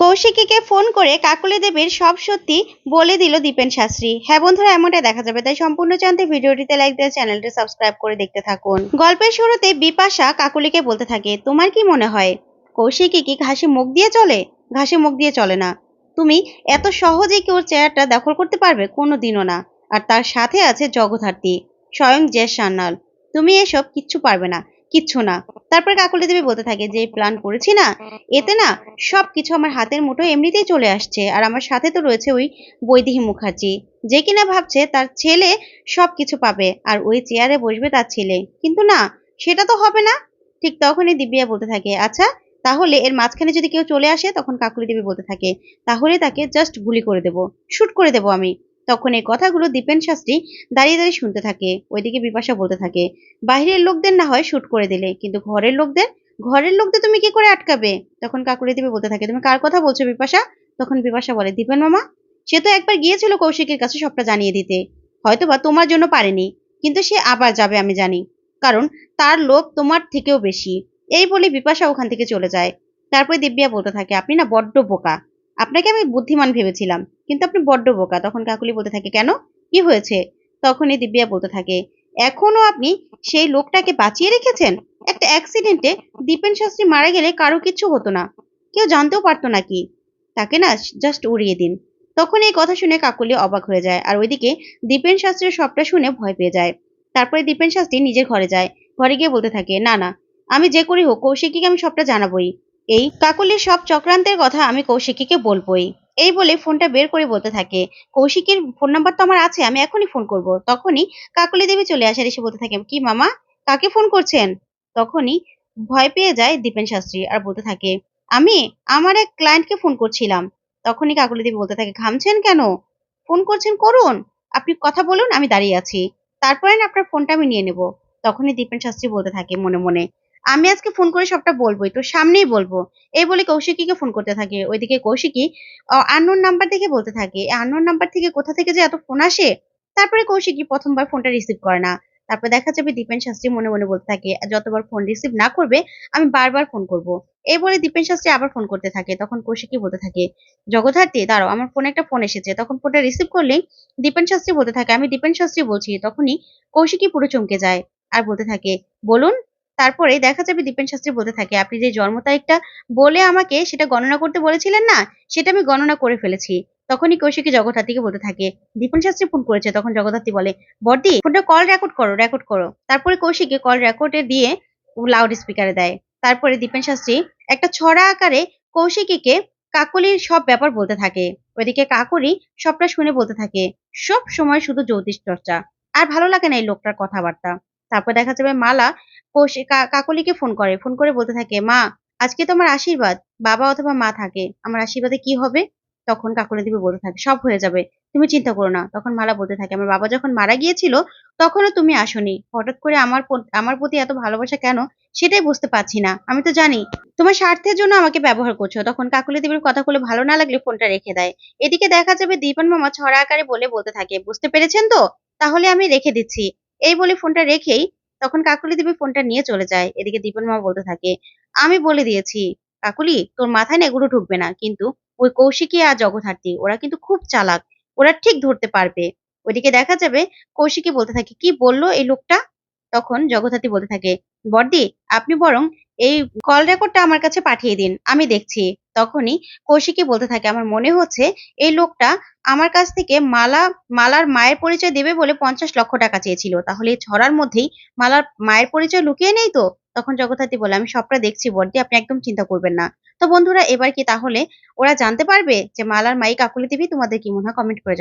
কৌশিকীকে phone করে কাকলি দেবীর সব সত্যি বলে দিল দীপেন শাস্ত্রী। হ্যাঁ বন্ধুরা এমনটা দেখা যাবে। তাই সম্পূর্ণ জানতে ভিডিওটিতে লাইক দিয়ে চ্যানেলটি সাবস্ক্রাইব করে দেখতে থাকুন। গল্পের শুরুতে বিপাশা কাকুলিকে বলতে থাকে, তোমার কি মনে হয় কৌশিকী কি ঘাসে মুখ দিয়ে চলে? ঘাসে মুখ দিয়ে চলে না। তুমি এত সহজে কি ওর চেয়ারটা দখল করতে পারবে? কোনো দিনও না। আর তার সাথে আছে জগধার্তী, স্বয়ং জেস সান্যাল তুমি এসব কিচ্ছু পারবে না। কিচ্ছু না। তারপরে কাকলি দেবী বলতে থাকে যে প্ল্যান করেছি না, এতে না সব কিছু আমার হাতের মুঠো এমনিতেই চলে আসছে। আর আমার সাথে তো রয়েছে ওই বৈদেহী মুখার্জি। যে কিনা ভাবছে তার ছেলে সব কিছু পাবে, আর ওই চেয়ারে বসবে তার ছেলে। কিন্তু না, সেটা তো হবে না। ঠিক তখনই দিব্যা বলতে থাকে আচ্ছা তাহলে এর মাঝখানে যদি কেউ চলে আসে, তখন কাকুলি দেবী বলতে থাকে, তাহলে তাকে জাস্ট গুলি করে দেব। শুট করে দেব আমি। তখন এই কথাগুলো দীপেন শাস্ত্রী দাঁড়িয়ে দাঁড়িয়ে শুনতে থাকে। ওইদিকে বিপাশা বলতে থাকে, বাহিরের লোকদের না হয় শুট করে দিলে, কিন্তু ঘরের লোকদের? ঘরের লোকদের তুমি কি করে আটকাবে? তখন কাকুলি দেবী বলতে থাকে, তুমি কার কথা বলছো বিপাশা? তখন বিপাশা বলে, দীপেন মামা, সে তো একবার গিয়েছিল কৌশিকের কাছে সবটা জানিয়ে দিতে। হয়তোবা তোমার জন্য পারেনি, কিন্তু সে আবার যাবে আমি জানি, কারণ তার লোভ তোমার থেকেও বেশি। এই বলে বিপাশা ওখান থেকে চলে যায়। তারপরে দিব্যা বলতে থাকে, আপনি না বড্ড বোকা আপনাকে আমি বুদ্ধিমান ভেবেছিলাম, কিন্তু আপনি বড্ড বোকা। তখন কাকুলি বলতে থাকে, কেন? কি হয়েছে? তখনই দিব্যা বলতে থাকে, এখনও আপনি সেই লোকটাকে বাঁচিয়ে রেখেছেন? একটা অ্যাক্সিডেন্টে দীপেন শাস্ত্রী মারা গেলে কারও কিচ্ছু হতো না। কেউ জানতেও পারতো না কি? তাকে না জাস্ট উড়িয়ে দিন। তখন এই কথা শুনে কাকুলি অবাক হয়ে যায় আর ওইদিকে দীপেন শাস্ত্রীর সবটা শুনে ভয় পেয়ে যায়। তারপরে দীপেন শাস্ত্রী নিজের ঘরে যায়। ঘরে গিয়ে বলতে থাকে, না না, আমি যে করি হোক কৌশিকীকে আমি সবটা জানাবোই। এই কাকুলির সব চক্রান্তের কথা আমি কৌশিকীকে বলবোই। এই বলে ফোনটা বের করে বলতে থাকে, কৌশিকের ফোন নাম্বার তো আমার আছে, আমি এখনই ফোন করব। তখনই কাকলি দেবী চলে আসে এসে বলতে থাকে, কি মামা, কাকে ফোন করছেন? তখনই ভয় পেয়ে যায় দীপেন শাস্ত্রী আর বলতে থাকে, আমি আমার এক ক্লায়েন্টকে ফোন করছিলাম। তখনই কাকলি দেবী বলতে থাকে, ঘামছেন কেন? ফোন করছেন করুন। আপনি কথা বলুন, আমি দাঁড়িয়ে আছি। তারপরে না আপনার ফোনটা আমি নিয়ে নেব। তখনই দীপেন শাস্ত্রী বলতে থাকে মনে মনে আমি আজকে ফোন করে সবটা বলবোই তো সামনেই বলব। এই বলে কৌশিকীকে ফোন করতে থাকে, ওইদিকে কৌশিকী আননোন নাম্বার দেখে বলতে থাকে আননোন নাম্বার থেকে কোথা থেকে যে এত ফোন আসে, তারপরে কৌশিকী প্রথমবার ফোনটা রিসিভ করে না। তারপর দেখা যাবে দীপেন শাস্ত্রী মনে মনে বলতে থাকে, যতবার ফোন রিসিভ না করবে, আমি বারবার ফোন করব। এই বলে দীপেন শাস্ত্রী আবার ফোন করতে থাকে, তখন কৌশিকী বলতে থাকে, জগদ্ধাত্রী, দাঁড়াও, আমার ফোনে একটা ফোন এসেছে। তখন ফোনটা রিসিভ করলেই দীপেন শাস্ত্রী বলতে থাকে, আমি দীপেন শাস্ত্রী বলছি। তখনই কৌশিকী পুরো চমকে যায়, আর বলতে থাকে, বলুন তারপরে দেখা যাবে দীপেন শাস্ত্রী বলতে থাকে, আপনি যে জন্ম তারিখটা বলে আমাকে সেটা গণনা করতে বলেছিলেন না? সেটা আমি গণনা করে ফেলেছি। তখনই কৌশিকী জগদ্ধাত্রীকে বলতে থাকে, দীপন শাস্ত্রী ফোন করেছে। তখন জগদ্ধাত্রী বলে বর্দি ফোনটা কল রেকর্ড করো রেকর্ড করো। তারপরে কৌশিকী কল রেকর্ডে দিয়ে লাউড স্পিকারে দেয়। তারপরে দীপেন শাস্ত্রী একটা ছড়া আকারে কৌশিকীকে কাকলির সব ব্যাপার বলতে থাকে। ওইদিকে কাকলি সবটা শুনে বলতে থাকে, সব সময় শুধু জ্যোতিষ চর্চা, আর ভালো লাগে না এই লোকটার কথাবার্তা। তারপর দেখা যাবে মালা কাকলিকে ফোন করে ফোন করে বলতে থাকে, মা, আজকে তোমার আশীর্বাদ, বাবা অথবা মা থাকে, আমার আশীর্বাদে কি হবে? তখন কাকুলি দেবী বলতে থাকে, সব হয়ে যাবে, তুমি চিন্তা করো না। তখন মালা বলতে থাকে, আমার বাবা যখন মারা গিয়েছিল, তখনও তুমি আসনি। হঠাৎ করে আমার আমার প্রতি এত ভালোবাসা কেন? সেটাই বুঝতে পারছি না। আমি তো জানি, তোমার স্বার্থের জন্য আমাকে ব্যবহার করছ। তখন কাকুলি দেবীর কথাগুলো ভালো না লাগলে ফোনটা রেখে দেয়। এদিকে দেখা যাবে দীপন মামা ছড়া আকারে বলে বলতে থাকে, বুঝতে পেরেছেন তো? তাহলে আমি রেখে দিচ্ছি। এই বলে ফোনটা রেখেই তখন কাকুলি দেবী ফোনটা নিয়ে চলে যায়। এদিকে দীপন মামা বলতে থাকে, আমি বলে দিয়েছি, কাকুলি, তোর মাথায় না এগুলো ঢুকবে না, কিন্তু ওই কৌশিকী আর জগদ্ধাত্রী, ওরা কিন্তু খুব চালাক, ওরা ঠিক ধরতে পারবে। ওইদিকে দেখা যাবে কৌশিকী বলতে থাকে, কি বলল এই লোকটা? তখন জগদ্ধাত্রী বলতে থাকে বর্দি আপনি বরং এই কল রেকর্ডটা আমার কাছে পাঠিয়ে দিন, আমি দেখছি। তখনই কৌশিকী বলতে থাকে, আমার মনে হচ্ছে এই লোকটা আমার কাছ থেকে মালা, মালার মায়ের পরিচয় দেবে বলে পঞ্চাশ লক্ষ টাকা চেয়েছিল। তাহলে ছড়ার মধ্যেই মালার মায়ের পরিচয় লুকিয়ে নেই তো? তখন জগদ্ধাত্রী বলে, আমি সবটা দেখছি বর্দি আপনি একদম চিন্তা করবেন না। তো বন্ধুরা, এবার কি তাহলে ওরা জানতে পারবে যে মালার মাই কাকুলি দেবী তোমাদের কি মনে হয়? কমেন্ট করে